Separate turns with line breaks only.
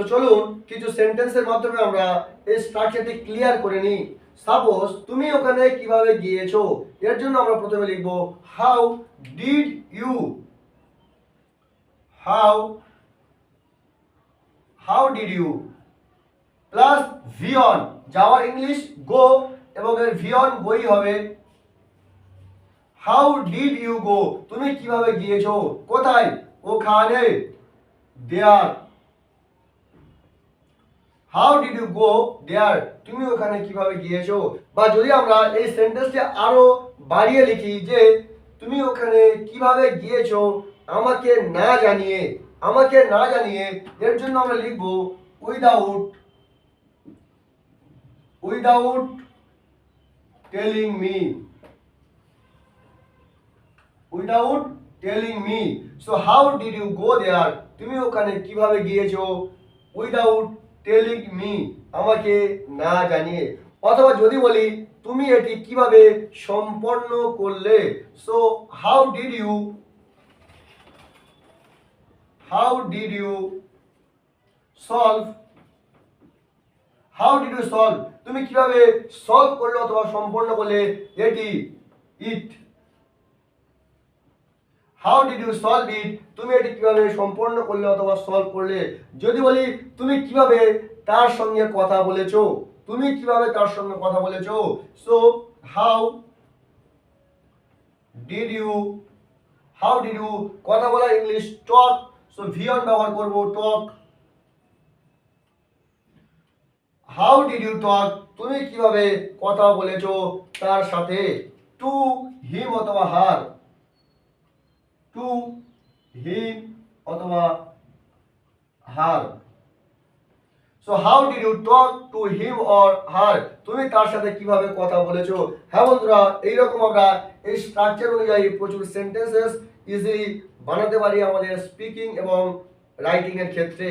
তো চলুন কিছু সেন্টেন্সের মাধ্যমে আমরা এই স্ট্রাকচারটি ক্লিয়ার করে নিই। সাপোজ তুমি ওখানে কীভাবে গিয়েছো? এর জন্য আমরা প্রথমে লিখব how did you how how did you plus ভিয়ন যাওয়ার ইংলিশ গো এবং এর ভিয়ন গই হবে হাউ ডিড ইউ গো তুমি কীভাবে গিয়েছো? কোথায়? ওখানে। There how did you go there তুমি ওখানে কীভাবে গিয়েছো? বা যদি আমরা এই সেন্টেন্সটি আরও বাড়িয়ে লিখি যে, তুমি ওখানে কীভাবে গিয়েছো? আমাকে না জানিয়ে, আমাকে না জানিয়ে, এর জন্য আমরা লিখব without without telling me without telling me so how did you go there তুমি ওখানে কীভাবে গিয়েছো? উইদাউট টেলিং মি আমাকে না জানিয়ে। অথবা যদি বলি, তুমি এটি কীভাবে সম্পন্ন করলে? So how did you how did you solve how did you solve তুমি কীভাবে সলভ করলে অথবা সম্পন্ন করলে? এটি it how did you solve it তুমি এটি কীভাবে সম্পন্ন করলে অথবা সলভ করলে? যদি বলি, তুমি কীভাবে তার সঙ্গে কথা বলেছ? তুমি কীভাবে তার সঙ্গে কথা বলেছ? So how did you how did you কথা বলা ইংলিশ টক সো ভিয়ন ব্যবহার করব talk how did you talk তুমি কীভাবে কথা বলেছ? তার সাথে টু হিম অথবা হার টু, হিম অথবা her so how did you talk to him or her তুমি তার সাথে কীভাবে কথা বলেছ? হ্যাঁ বন্ধুরা, এইরকম আমরা এই স্ট্রাকচার অনুযায়ী প্রচুর সেন্টেন্সেস ইজিলি বানাতে পারি আমাদের স্পিকিং এবং রাইটিং এর ক্ষেত্রে।